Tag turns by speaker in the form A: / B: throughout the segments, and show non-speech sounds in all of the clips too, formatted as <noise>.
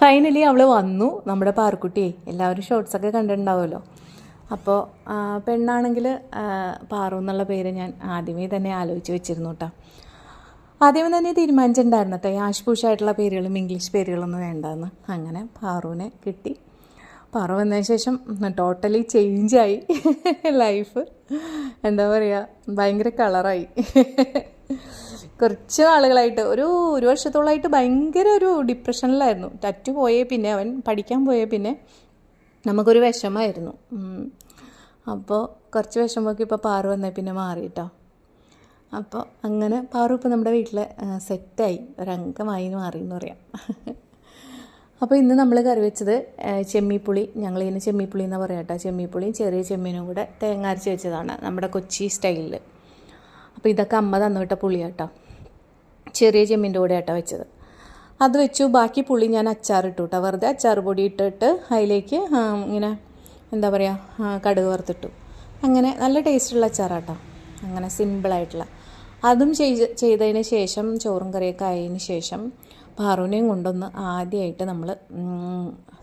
A: Finally അവൾ വന്നു. നമ്മുടെ പാറുക്കുട്ടിയെ. എല്ലാവരും ഷോർട്സൊക്കെ കണ്ടിട്ടുണ്ടാവുമല്ലോ. അപ്പോൾ പെണ്ണാണെങ്കിൽ പാറു എന്നുള്ള പേര് ഞാൻ ആദ്യമേ തന്നെ ആലോചിച്ച് വെച്ചിരുന്നു കേട്ടോ ആദ്യമേ തന്നെ തീരുമാനിച്ചിട്ടുണ്ടായിരുന്നു കേട്ടോ ഈ ആഷ്പൂഷായിട്ടുള്ള പേരുകളും ഇംഗ്ലീഷ് പേരുകളൊന്നും വേണ്ടെന്ന്. അങ്ങനെ പാറുവിനെ കിട്ടി. പാറു വന്നതിന് ശേഷം ടോട്ടലി ചേഞ്ചായി ലൈഫ് എന്താ പറയുക ഭയങ്കര കളറായി <laughs> കുറച്ച് നാളുകളായിട്ട് ഒരു ഒരു വർഷത്തോളമായിട്ട് ഭയങ്കര ഒരു ഡിപ്രഷനിലായിരുന്നു ടറ്റു പോയേ പിന്നെ അവൻ പഠിക്കാൻ പോയേ പിന്നെ നമുക്കൊരു വിഷമമായിരുന്നു അപ്പോൾ കുറച്ച് വിഷമമൊക്കെ ഇപ്പോൾ പാറു വന്നേ പിന്നെ മാറിയിട്ടോ. അപ്പോൾ അങ്ങനെ പാറു ഇപ്പോൾ നമ്മുടെ വീട്ടിൽ സെറ്റായി ഒരംഗമായി മാറി എന്ന് പറയാം. അപ്പോൾ ഇന്ന് നമ്മൾ കറി വെച്ചത് ചെമ്മീപ്പുളി. ഞങ്ങൾ ഇതിന് ചെമ്മീപ്പുളി എന്ന് പറയാം കേട്ടോ. ചെമ്മീപ്പുളിയും ചെറിയ ചെമ്മീനും കൂടെ തേങ്ങ അരച്ച് വെച്ചതാണ് നമ്മുടെ കൊച്ചി സ്റ്റൈലിൽ അപ്പോൾ ഇതൊക്കെ അമ്മ തന്നു വിട്ട പുളിയാട്ടോ ചെറിയ ചെമ്മീന്റെ കൂടെ ആട്ടോ വെച്ചത്. അത് വെച്ചു. ബാക്കി പുളി ഞാൻ അച്ചാറിട്ടു കേട്ടോ വെറുതെ അച്ചാർ പൊടി ഇട്ടിട്ട് അതിലേക്ക് ഇങ്ങനെ എന്താ പറയുക കടുക് വറുത്തിട്ടു. അങ്ങനെ നല്ല ടേസ്റ്റുള്ള അച്ചാറാട്ടോ. അങ്ങനെ സിമ്പിളായിട്ടുള്ള. അതും ചെയ്ത് ചെയ്തതിന് ശേഷം ചോറും കറിയൊക്കെ ആയതിന് ശേഷം പാറുവിനെയും കൊണ്ടൊന്ന് ആദ്യമായിട്ട് നമ്മൾ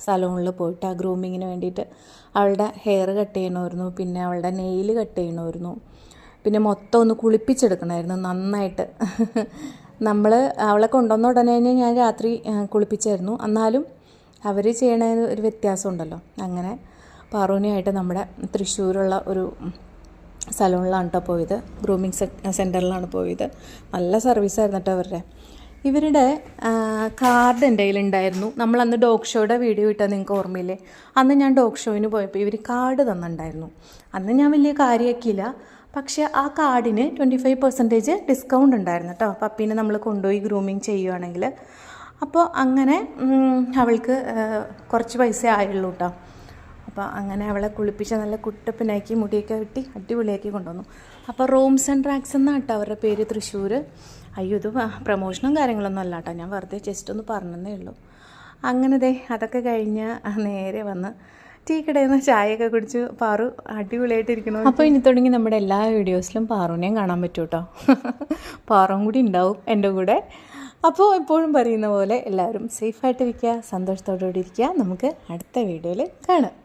A: സലൂണിൽ പോയിട്ട് ആ ഗ്രൂമിങ്ങിന് വേണ്ടിയിട്ട് അവളുടെ ഹെയർ കട്ട് ചെയ്യണമായിരുന്നു. പിന്നെ അവളുടെ നെയിൽ കട്ട് ചെയ്യണമായിരുന്നു. പിന്നെ മൊത്തം ഒന്ന് കുളിപ്പിച്ചെടുക്കണമായിരുന്നു നന്നായിട്ട്. നമ്മൾ അവളെ കൊണ്ടുവന്ന ഉടനെ തന്നെ ഞാൻ രാത്രി കുളിപ്പിച്ചായിരുന്നു. എന്നാലും അവർ ചെയ്യണ ഒരു വ്യത്യാസമുണ്ടല്ലോ. അങ്ങനെ പാറൂനിയായിട്ട് നമ്മുടെ തൃശ്ശൂരുള്ള ഒരു സലൂണിലാണ് കേട്ടോ പോയത്. ഗ്രൂമിങ് സെന്ററിലാണ് പോയത്. നല്ല സർവീസായിരുന്നു കേട്ടോ അവരുടെ. ഇവരുടെ കാർഡ് എന്റെ കയ്യിലുണ്ടായിരുന്നു നമ്മൾ അന്ന് ഡോഗ് ഷോയുടെ വീഡിയോ ഇട്ടാൽ നിങ്ങൾക്ക് ഓർമ്മയില്ലേ? അന്ന് ഞാൻ ഡോഗ് ഷോയിന് പോയപ്പോൾ ഇവർ കാർഡ് തന്നിട്ടുണ്ടായിരുന്നു. അന്ന് ഞാൻ വലിയ കാര്യമാക്കിയില്ല പക്ഷേ ആ കാർഡിന് ട്വന്റി ഫൈവ് പെർസെന്റേജ് ഡിസ്കൗണ്ട് ഉണ്ടായിരുന്നു കേട്ടോ പപ്പീനെ നമ്മൾ കൊണ്ടുപോയി ഗ്രൂമിങ് ചെയ്യുവാണെങ്കിൽ. അപ്പോൾ അങ്ങനെ അവൾക്ക് കുറച്ച് പൈസ ആയുള്ളൂ കേട്ടോ അപ്പോൾ അങ്ങനെ അവളെ കുളിപ്പിച്ച് നല്ല കുട്ടപ്പനാക്കി മുടിയൊക്കെ വെട്ടി അടിപൊളിയാക്കി കൊണ്ടുവന്നു. അപ്പോൾ റൂംസ് ആൻഡ് ട്രാക്സ് എന്നാണ് കേട്ടോ അവരുടെ പേര് തൃശ്ശൂർ. അയ്യോ ഇത് പ്രമോഷനും കാര്യങ്ങളൊന്നും അല്ല കേട്ടോ ഞാൻ വെറുതെ ജസ്റ്റ് ഒന്ന് പറഞ്ഞതേ ഉള്ളൂ. അങ്ങനെ ദേ അതൊക്കെ കഴിഞ്ഞ് നേരെ വന്ന് ടീ കടയിൽ നിന്ന് ചായയൊക്കെ കുടിച്ച് പാറു അടിപൊളിയായിട്ടിരിക്കണം അപ്പോൾ ഇനി തുടങ്ങി നമ്മുടെ എല്ലാ വീഡിയോസിലും പാറുവിനെയും കാണാൻ പറ്റും കേട്ടോ പാറും കൂടി ഉണ്ടാവും എന്റെ കൂടെ. അപ്പോൾ എപ്പോഴും പറയുന്ന പോലെ എല്ലാവരും സേഫായിട്ടിരിക്കുക സന്തോഷത്തോടുകൂടി ഇരിക്കുക. നമുക്ക് അടുത്ത വീഡിയോയിൽ കാണാം.